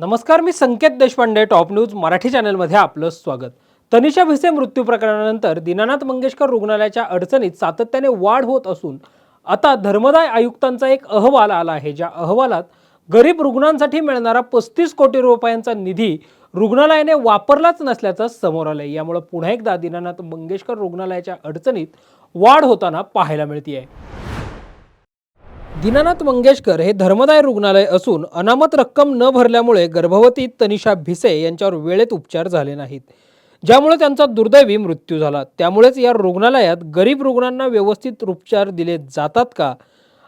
नमस्कार मी Sanket Deshpande top news Marathi चॅनलमध्ये आपलं स्वागत. तनिषा भिसे मृत्यू प्रकरणानंतर दीनानाथ मंगेशकर रुग्णालयाच्या अडचणीत सातत्याने वाढ होत असून आता धर्मदाय आयुक्तांचा एक अहवाल आला आहे ज्या अहवालात गरीब रुग्णांसाठी मिळणारा पस्तीस कोटी रुपयांचा निधी रुग्णालयाने वापरलाच नसल्याचं समोर आलंय. यामुळे पुन्हा एकदा दीनानाथ मंगेशकर रुग्णालयाच्या अडचणीत वाढ होताना पाहायला मिळते आहे दीनानाथ मंगेशकर हे धर्मदाय रुग्णालय असून अनामत रक्कम न भरल्यामुळे गर्भवती तनिषा भिसे यांच्यावर वेळेत उपचार झाले नाहीत. ज्यामुळे त्यांचा दुर्दैवी मृत्यू झाला. त्यामुळेच या रुग्णालयात गरीब रुग्णांना व्यवस्थित उपचार दिले जातात का?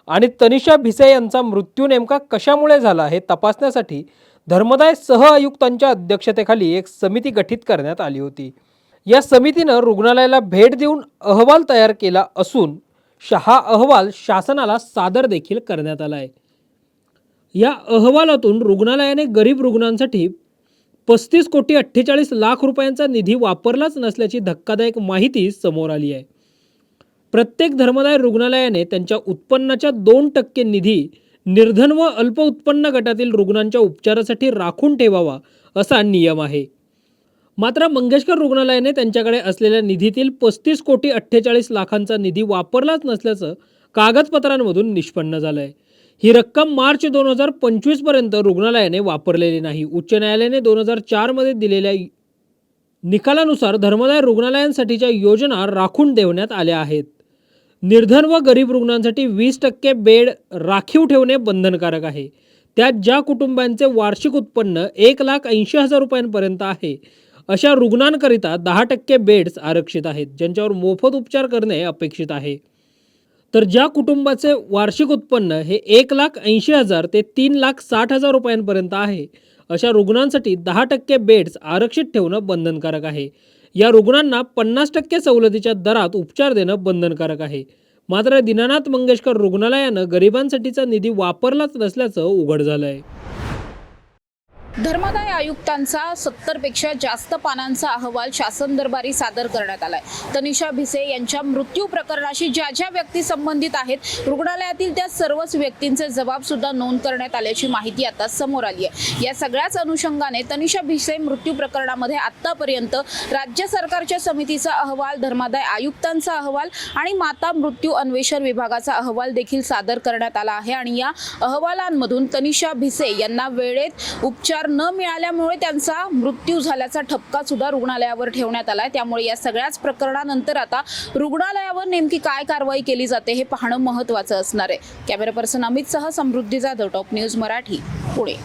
आणि तनिषा भिसे यांचा मृत्यू नेमका कशामुळे झाला हे तपासण्यासाठी धर्मदाय सह आयुक्तांच्या अध्यक्षतेखाली एक समिती गठीत करण्यात आली होती. या समितीनं रुग्णालयाला भेट देऊन अहवाल तयार केला असून हा अहवाल शासनाला सादर देखील करण्यात आला आहे या अहवालातून रुग्णालयाने गरीब रुग्णांसाठी पस्तीस कोटी अठ्ठेचाळीस लाख रुपयांचा निधी वापरलाच नसल्याची धक्कादायक माहिती समोर आली आहे. प्रत्येक धर्मदाय रुग्णालयाने त्यांच्या उत्पन्नाच्या दोन टक्के निधी निर्धन व अल्प उत्पन्न गटातील रुग्णांच्या उपचारासाठी राखून ठेवावा असा नियम आहे. मात्र मंगेशकर रुग्णालयाने त्यांच्याकडे असलेल्या निधीतील पस्तीस कोटी अठ्ठेचाळीस लाखांचा निधी वापरलाच नसल्याचं कागदपत्रांमधून निष्पन्न झालं आहे ही रक्कम मार्च दोन हजार पंचवीसपर्यंत रुग्णालयाने वापरलेली नाही. उच्च न्यायालयाने दोन हजार चारमध्ये दिलेल्या निकालानुसार धर्मदाय रुग्णालयांसाठीच्या योजना राखून ठेवण्यात आल्या आहेत. निर्धन व गरीब रुग्णांसाठी वीस टक्के बेड राखीव ठेवणे बंधनकारक आहे. त्यात ज्या कुटुंबांचे वार्षिक उत्पन्न एक लाख ऐंशी हजार रुपयांपर्यंत आहे अशा रुग्णांकरिता दहा टक्के बेड्स आरक्षित आहेत ज्यांच्यावर मोफत उपचार करणे अपेक्षित आहे. तर ज्या कुटुंबाचे वार्षिक उत्पन्न हे एक लाख ऐंशी हजार ते तीन लाख साठ हजार रुपयांपर्यंत आहे अशा रुग्णांसाठी दहा टक्के बेड्स आरक्षित ठेवणं बंधनकारक आहे. या रुग्णांना पन्नास टक्के सवलतीच्या दरात उपचार देणं बंधनकारक आहे. मात्र दीनानाथ मंगेशकर रुग्णालयानं गरिबांसाठीचा निधी वापरलाच नसल्याचं उघड झालं आहे धर्मादाय आयुक्तांचा सत्तरपेक्षा जास्त पानांचा अहवाल शासन दरबारी सादर करण्यात आलाय. तनिषा भिसे यांच्या मृत्यू प्रकरणाशी ज्या ज्या व्यक्ती संबंधित आहेत रुग्णालयातील त्या सर्वच व्यक्तींचे जबाब सुद्धा नोंद करण्यात आल्याची माहिती आता समोर आली आहे. या सगळ्याच अनुषंगाने तनिषा भिसे मृत्यू प्रकरणामध्ये आतापर्यंत राज्य सरकारच्या समितीचा अहवाल धर्मादाय आयुक्तांचा अहवाल आणि माता मृत्यू अन्वेषण विभागाचा अहवाल देखील सादर करण्यात आला आहे. आणि या अहवालांमधून तनिषा भिसे यांना वेळेत उपचार न मिळाल्यामुळे त्यांचा मृत्यू झाल्याचा ठपका सुद्धा रुग्णालयावर ठेवण्यात आलाय. त्यामुळे या सगळ्याच प्रकरणानंतर आता रुग्णालयावर नेमकी काय कारवाई केली जाते हे पाहणं महत्त्वाचं असणार आहे. कॅमेरा पर्सन अमित सह समृद्धी जाधव टॉप न्यूज मराठी पुणे.